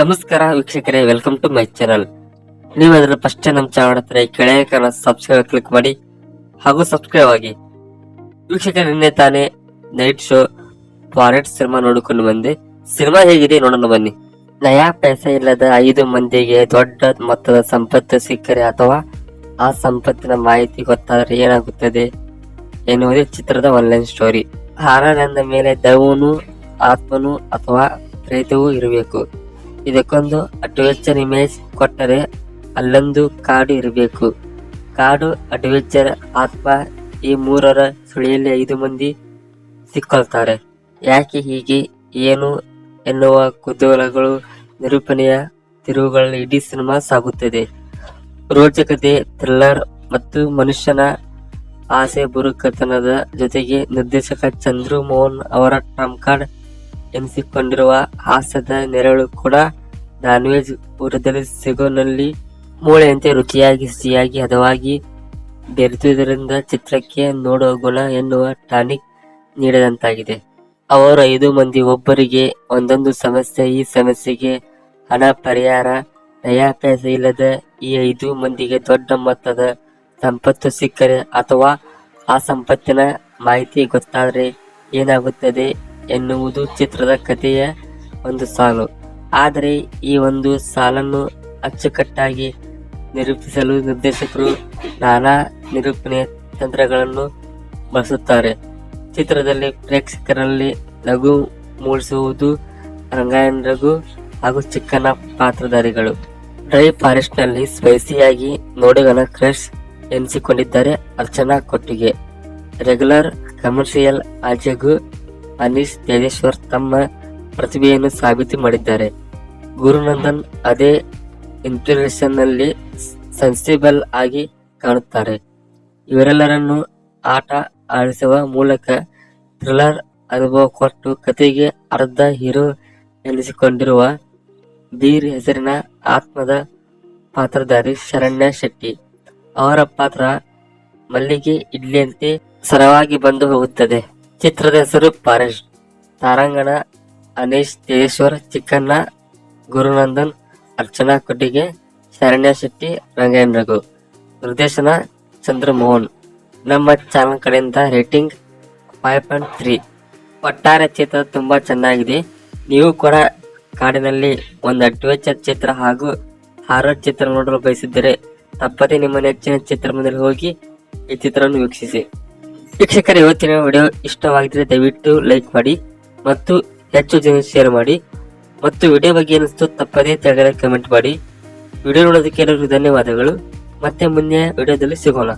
ನಮಸ್ಕಾರ ವೀಕ್ಷಕರೇ welcome to my channel ನೀವು ಅದರ ಫಸ್ಟ್ ನಮ್ಮ ಚಾನಲ್ ಹತ್ರ ಕೆಳಗೆ ಕಾಣ ಸಬ್ಸ್ಕ್ರೈಬ್ ಕ್ಲಿಕ್ ಮಾಡಿ ಹಾಗೂ ಸಬ್ಸ್ಕ್ರೈಬ್ ಆಗಿ. ವೀಕ್ಷಕರ, ನಿನ್ನೆ ತಾನೇ ನೈಟ್ ಶೋ ಫಾರೆಟ್ ಸಿನಿಮಾ ನೋಡಿಕೊಂಡು ಬಂದೆ. ಸಿನಿಮಾ ಹೇಗಿದೆ ನೋಡೋಣ ಬನ್ನಿ. ನಯಾ ಪೈಸೆ ಇಲ್ಲದ ಐದು ಮಂದಿಗೆ ದೊಡ್ಡ ಮೊತ್ತದ ಸಂಪತ್ತು ಸಿಕ್ಕರೆ ಅಥವಾ ಆ ಸಂಪತ್ತಿನ ಮಾಹಿತಿ ಗೊತ್ತಾದರೆ ಏನಾಗುತ್ತದೆ ಎನ್ನುವುದೇ ಚಿತ್ರದ ಆನ್ಲೈನ್ ಸ್ಟೋರಿ ಹಾರನಂದ ಮೇಲೆ ದೈವನು ಆತ್ಮನು ಅಥವಾ ಪ್ರೇತವೂ ಇರಬೇಕು. ಇದಕ್ಕೊಂದು ಅಡ್ವೆಂಚರ್ ಇಮೇಜ್ ಕೊಟ್ಟರೆ ಅಲ್ಲೊಂದು ಕಾಡು ಇರಬೇಕು. ಕಾಡು ಅಡ್ವೆಂಚರ್ ಆತ್ಮ ಈ ಮೂರರ ಸುಳಿಯಲ್ಲಿ ಐದು ಮಂದಿ ಸಿಕ್ಕೊಳ್ತಾರೆ. ಯಾಕೆ ಹೀಗೆ, ಏನು ಎನ್ನುವ ಕುತೂಹಲಗಳು ನಿರೂಪಣೆಯ ತಿರುವುಗಳಲ್ಲಿ ಇಡೀ ಸಿನಿಮಾ ಸಾಗುತ್ತದೆ. ರೋಚಕತೆ, ಥ್ರಿಲ್ಲರ್ ಮತ್ತು ಮನುಷ್ಯನ ಆಸೆ, ಬುರುಕತನದ ಜೊತೆಗೆ ನಿರ್ದೇಶಕ ಚಂದ್ರು ಮೋಹನ್ ಅವರ ಟ್ರಂಪ್ ಕಾರ್ಡ್ ಎನಿಸಿಕೊಂಡಿರುವ ಹಾಸದ ನೆರಳು ಕೂಡ ನಾನ್ ವೆಜ್ ಊರದಲ್ಲಿ ಸಿಗೋನಲ್ಲಿ ಮೂಳೆಯಂತೆ ರುಚಿಯಾಗಿ ಸಿಹಿಯಾಗಿ ಹದವಾಗಿ ಬೆರೆತುವುದರಿಂದ ಚಿತ್ರಕ್ಕೆ ನೋಡುವ ಗುಣ ಎನ್ನುವ ಟಾನಿಕ್ ನೀಡಿದಂತಾಗಿದೆ. ಅವರು ಐದು ಮಂದಿ ಒಬ್ಬರಿಗೆ ಒಂದೊಂದು ಸಮಸ್ಯೆ, ಈ ಸಮಸ್ಯೆಗೆ ಹಣ ಪರಿಹಾರ ನಯಾಪ್ಯಾಸ ಇಲ್ಲದ ಈ ಐದು ಮಂದಿಗೆ ದೊಡ್ಡ ಮೊತ್ತದ ಸಂಪತ್ತು ಸಿಕ್ಕರೆ ಅಥವಾ ಆ ಸಂಪತ್ತಿನ ಮಾಹಿತಿ ಗೊತ್ತಾದರೆ ಏನಾಗುತ್ತದೆ? ಎನ್ನುವುದು ಚಿತ್ರದ ಕಥೆಯ ಒಂದು ಸಾಲು. ಆದರೆ ಈ ಒಂದು ಸಾಲನ್ನು ಅಚ್ಚುಕಟ್ಟಾಗಿ ನಿರೂಪಿಸಲು ನಿರ್ದೇಶಕರು ನಾನಾ ನಿರೂಪಣೆ ತಂತ್ರಗಳನ್ನು ಬಳಸುತ್ತಾರೆ. ಚಿತ್ರದಲ್ಲಿ ಪ್ರೇಕ್ಷಕರಲ್ಲಿ ನಗು ಮೂಡಿಸುವುದು ರಂಗಾಯಣ ರಘು ಹಾಗೂ ಚಿಕ್ಕನ ಪಾತ್ರಧಾರಿಗಳು. ಡ್ರೈ ಫಾರೆಸ್ಟ್ನಲ್ಲಿ ಸ್ಪೈಸಿಯಾಗಿ ನೋಡುಗನ ಕ್ರಶ್ ಎನಿಸಿಕೊಂಡಿದ್ದಾರೆ ಅರ್ಚನಾ ಕೊಟ್ಟಿಗೆ. ರೆಗ್ಯುಲರ್ ಕಮರ್ಷಿಯಲ್ ಆಜೆಗೂ ಅನೀಶ್ ತೇಜೇಶ್ವರ್ ತಮ್ಮ ಪ್ರತಿಭೆಯನ್ನು ಸಾಬೀತು ಮಾಡಿದ್ದಾರೆ. ಗುರುನಂದನ್ ಅದೇ ನಲ್ಲಿ ಸೆನ್ಸಿಬಲ್ ಆಗಿ ಕಾಣುತ್ತಾರೆ. ಇವರೆಲ್ಲರನ್ನು ಆಟ ಆಡಿಸುವ ಮೂಲಕ ಥ್ರಿಲ್ಲರ್ ಅನುಭವ ಕೊಟ್ಟು ಕತೆಗೆ ಅರ್ಧ ಹೀರೋ ಎನಿಸಿಕೊಂಡಿರುವ ಬೀರ್ ಹೆಸರಿನ ಆತ್ಮದ ಪಾತ್ರಧಾರಿ ಶರಣ್ಯ ಶೆಟ್ಟಿ. ಅವರ ಪಾತ್ರ ಮಲ್ಲಿಗೆ ಇಡ್ಲಿಯಂತೆ ಸರವಾಗಿ ಬಂದು ಹೋಗುತ್ತದೆ. ಚಿತ್ರದ ಹೆಸರು ಫಾರೆಸ್ಟ್ ತಾರಾಂಗಣ, ಅನೀಶ್ ತೇಜೇಶ್ವರ್ ಚಿಕ್ಕಣ್ಣ, ಗುರುನಂದನ್, ಅರ್ಚನಾ ಕೊಟ್ಟಿಗೆ, ಶರಣ್ಯ ಶೆಟ್ಟಿ ರಂಗಾಯಣ ರಘು ನಿರ್ದೇಶನ ಚಂದ್ರಮೋಹನ್. ನಮ್ಮ ಚಾನಲ್ ಕಡೆಯಿಂದ ರೇಟಿಂಗ್ ಫೈವ್ ಪಾಯಿಂಟ್ ತ್ರೀ. ಒಟ್ಟಾರೆ ಚಿತ್ರ ತುಂಬ ಚೆನ್ನಾಗಿದೆ. ನೀವು ಕೂಡ ಕಾಡಿನಲ್ಲಿ ಒಂದು ಅಡ್ವೆಂಚರ್ ಚಿತ್ರ ಹಾಗೂ ಹಾರರ್ ಚಿತ್ರ ನೋಡಲು ಬಯಸಿದ್ದರೆ ತಪ್ಪದೇ ನಿಮ್ಮ ನೆಚ್ಚಿನ ಚಿತ್ರಮಂದಿರ ಹೋಗಿ ಈ ಚಿತ್ರವನ್ನು ವೀಕ್ಷಿಸಿ. ವೀಕ್ಷಕರ, ಇವತ್ತಿನ ವಿಡಿಯೋ ಇಷ್ಟವಾಗಿದ್ದರೆ ದಯವಿಟ್ಟು ಲೈಕ್ ಮಾಡಿ ಮತ್ತು ಹೆಚ್ಚು ಜನ ಶೇರ್ ಮಾಡಿ. ಮತ್ತು ವಿಡಿಯೋ ಬಗ್ಗೆ ಏನಿಸ್ತು ತಪ್ಪದೇ ತೆಗೆದ ಕಮೆಂಟ್ ಮಾಡಿ. ವಿಡಿಯೋ ನೋಡೋದಕ್ಕೆ ಎಲ್ಲರಿಗೂ ಧನ್ಯವಾದಗಳು. ಮತ್ತೆ ಮುಂದೆ ವಿಡಿಯೋದಲ್ಲಿ ಸಿಗೋಣ.